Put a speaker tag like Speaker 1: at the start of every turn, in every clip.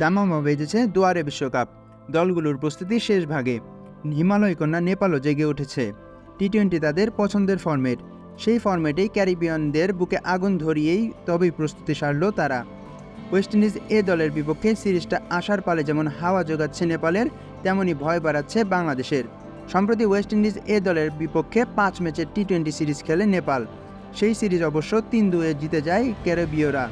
Speaker 1: দামামা বেজেছে দুয়ারে বিশ্বকাপ। দলগুলোর প্রস্তুতি শেষ ভাগে। হিমালয় কন্যা নেপালও জেগে উঠেছে। টি টোয়েন্টি তাদের পছন্দের ফরম্যাট। সেই ফরম্যাটেই ক্যারিবিয়ানদের বুকে আগুন ধরিয়েই তবেই প্রস্তুতি সারল তারা। ওয়েস্ট ইন্ডিজ এ দলের বিপক্ষে সিরিজটা আসার পালে যেমন হাওয়া যোগাচ্ছে নেপালের তেমনই ভয় বাড়াচ্ছে বাংলাদেশের। সম্প্রতি ওয়েস্ট ইন্ডিজ এ দলের বিপক্ষে পাঁচ ম্যাচের টি টোয়েন্টি সিরিজ খেলে নেপাল। সেই সিরিজ অবশ্য তিন দুয়ে জিতে যায় ক্যারেবীয়রা।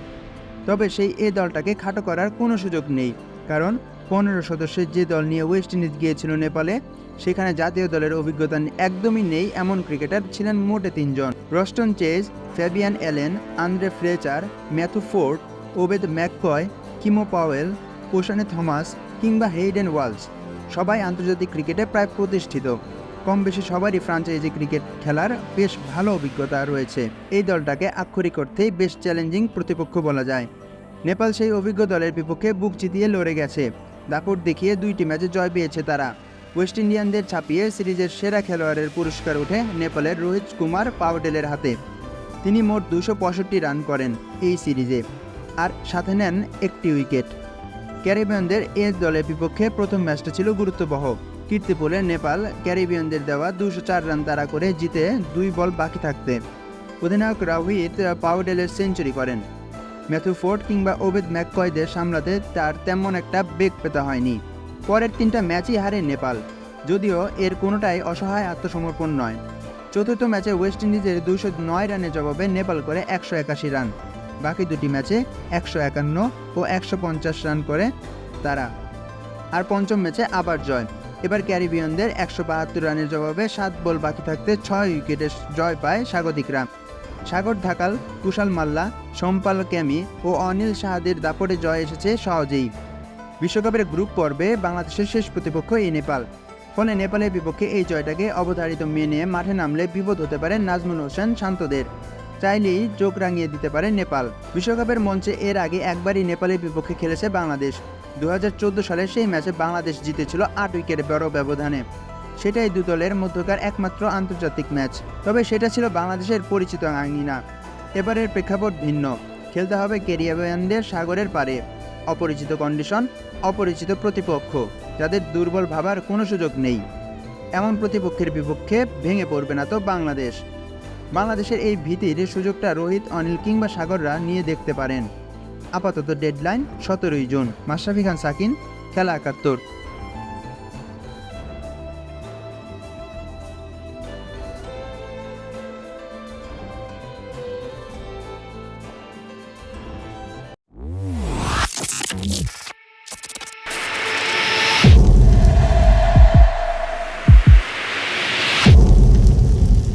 Speaker 1: তবে সেই এ দলটাকে খাটো করার কোনো সুযোগ নেই। কারণ পনেরো সদস্যের যে দল নিয়ে ওয়েস্ট ইন্ডিজ গিয়েছিল নেপালে, সেখানে জাতীয় দলের অভিজ্ঞতা একদমই নেই এমন ক্রিকেটার ছিলেন মোটে তিনজন। Roston Chase, Fabian Allen Andre Fletcher Matthew Forde Obed McCoy Keemo Powell Oshane Thomas কিংবা হেইডেন ওয়ালস। সবাই আন্তর্জাতিক ক্রিকেটে প্রায় প্রতিষ্ঠিত। কম বেশি সবারই ফ্রাঞ্চাইজি ক্রিকেট খেলার বেশ ভালো অভিজ্ঞতা রয়েছে। এই দলটাকে আক্ষরিক অর্থেই বেশ চ্যালেঞ্জিং প্রতিপক্ষ বলা যায়। নেপাল সেই অভিজ্ঞ দলের বিপক্ষে বুক জিতিয়ে লড়ে গেছে। দাপট দেখিয়ে দুইটি ম্যাচে জয় পেয়েছে তারা। ওয়েস্ট ইন্ডিয়ানদের ছাপিয়ে সিরিজের সেরা খেলোয়াড়ের পুরস্কার ওঠে নেপালের রোহিত কুমার পাওডেলের হাতে। তিনি মোট দুশো পঁয়ষট্টি রান করেন এই সিরিজে, আর সাথে নেন একটি উইকেট। ক্যারিবিয়ানদের এ দলের বিপক্ষে প্রথম ম্যাচটা ছিল গুরুত্ববহ। কীর্তিপুরে নেপাল ক্যারিবিয়ানদের দেওয়া দুশো চার রান তাড়া করে জিতে দুই বল বাকি থাকতে। অধিনায়ক রাহিত পাউডেলের সেঞ্চুরি করেন। ম্যাথু ফোর্ড কিংবা ওবেদ ম্যাককয়দের সামলাতে তার তেমন একটা বেগ পেতে হয়নি। পরের তিনটা ম্যাচই হারে নেপাল, যদিও এর কোনোটাই অসহায় আত্মসমর্পণ নয়। চতুর্থ ম্যাচে ওয়েস্ট ইন্ডিজের দুশো নয় রানের জবাবে নেপাল করে একশো একাশি রান। বাকি দুটি ম্যাচে একশো একান্ন ও একশো পঞ্চাশ রান করে তারা। আর পঞ্চম ম্যাচে আবার জয়। এবার ক্যারিবিয়ানদের একশো বাহাত্তর রানের জবাবে সাত বল বাকি থাকতে ছয় উইকেটে জয় পায় স্বাগতিকরা। সাগর ঢাকাল, কুশাল মাল্লা, সোমপাল ক্যামি ও অনিল সাহাদের দাপটে জয় এসেছে সহজেই। বিশ্বকাপের গ্রুপ পর্বে বাংলাদেশের শেষ প্রতিপক্ষ এই নেপাল। ফলে নেপালের বিপক্ষে এই জয়টাকে অবধারিত মেনে মাঠে নামলে বিপদ হতে পারে নাজমুল হোসেন শান্তদের। চাইলেই চোখ রাঙিয়ে দিতে পারে নেপাল। বিশ্বকাপের মঞ্চে এর আগে একবারই নেপালের বিপক্ষে খেলেছে বাংলাদেশ। দু হাজার চোদ্দ সালে সেই ম্যাচে বাংলাদেশ জিতেছিল আট উইকেট বড় ব্যবধানে। সেটাই দু দলের মধ্যকার একমাত্র আন্তর্জাতিক ম্যাচ। তবে সেটা ছিল বাংলাদেশের পরিচিত আঙ্গিনা এবারের প্রেক্ষাপট ভিন্ন। খেলতে হবে ক্যারিয়াবিয়ানদের সাগরের পারে অপরিচিত কন্ডিশন, অপরিচিত প্রতিপক্ষ, যাদের দুর্বল ভাবার কোনো সুযোগ নেই। এমন প্রতিপক্ষের বিপক্ষে ভেঙে পড়বে না তো বাংলাদেশ। বাংলাদেশের এই ভীতির সুযোগটা রোহিত, অনিল কিংবা সাগররা নিয়ে দেখতে পারেন। আপাতত ডেডলাইন সতেরোই জুন। মাশরাফি খান, সাকিন, খেলা একাত্তর।